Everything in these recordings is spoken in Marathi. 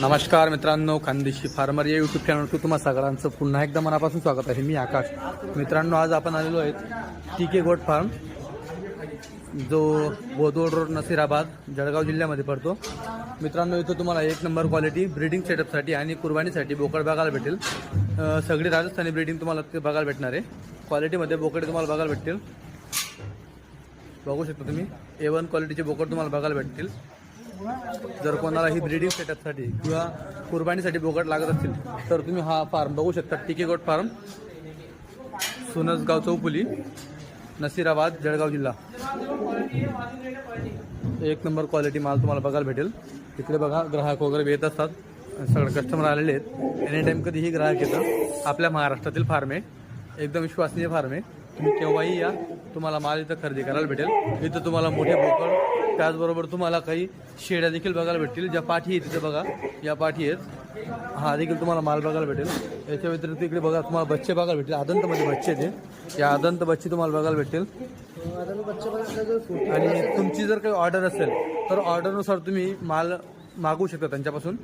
नमस्कार मित्रांनो खानदेशी फार्मर या युट्यूब चॅनलवर तुम्हा सगळ्यांचं पुन्हा एकदा मनापासून स्वागत आहे. मी आकाश. मित्रांनो आज आपण आलेलो आहेत टी के गोट फार्म जो बोदोड रोड नसीराबाद जळगाव जिल्ह्यामध्ये पडतो. मित्रांनो इथं तुम्हाला एक नंबर क्वालिटी ब्रीडिंग सेटअपसाठी आणि कुर्बानीसाठी बोकड बघायला भेटेल. सगळी राजस्थानी ब्रीडिंग तुम्हाला ते बघायला भेटणार आहे. क्वालिटीमध्ये बोकडे तुम्हाला बघायला भेटतील. बघू शकता तुम्ही. ए वन क्वालिटीचे बोकड तुम्हाला बघायला भेटतील. जर कोणाला ही सेटअपसाठी किंवा कुर्बानीसाठी बोकड लागत असतील तर तुम्ही हा फार्म बघू शकता. टिकेगोट फार्म सुनसगाव चौपुली नसीराबाद जळगाव जिल्हा. एक नंबर क्वालिटी माल तुम्हाला बघायला भेटेल. तिकडे बघा ग्राहक वगैरे येत असतात. सगळे कस्टमर आलेले आहेत. एनी टाईम कधीही ग्राहक येतं. आपल्या महाराष्ट्रातील फार्म आहे. एकदम विश्वसनीय फार्म आहे. तुम्ही केव्हाही या तुम्हाला माल इथं खरेदी करायला भेटेल. इथं तुम्हाला मोठे बोकड त्याचबरोबर तुम्हाला काही शेड्या देखील बघायला भेटतील. ज्या पाठी आहेत तिथे बघा या पाठी आहेत. हा देखील तुम्हाला माल बघायला भेटेल. याच्या व्यतिरिक्त इकडे बघा तुम्हाला बच्चे बघायला भेटतील. आदंतमध्ये बच्चे ते या आदंत बच्चे तुम्हाला बघायला भेटतील. आणि तुमची जर काही ऑर्डर असेल तर ऑर्डरनुसार तुम्ही माल मागवू शकता त्यांच्यापासून.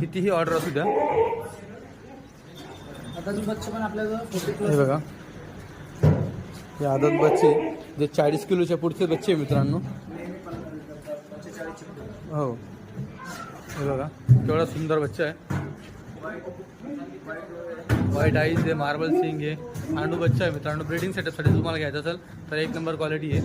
कितीही ऑर्डर असू द्या. हे बघा. हे आदत बच्चे जे चाळीस किलोच्या पुढचे बच्चे आहे मित्रांनो. हो. हे बघा केवढा सुंदर बच्चा आहे. व्हाईट आईज आहे मार्बल सिंग आहे. आंडू बच्चा आहे मित्रांनो. ब्रीडिंग सेटअपसाठी तुम्हाला घ्यायचं असेल तर एक नंबर क्वालिटी आहे.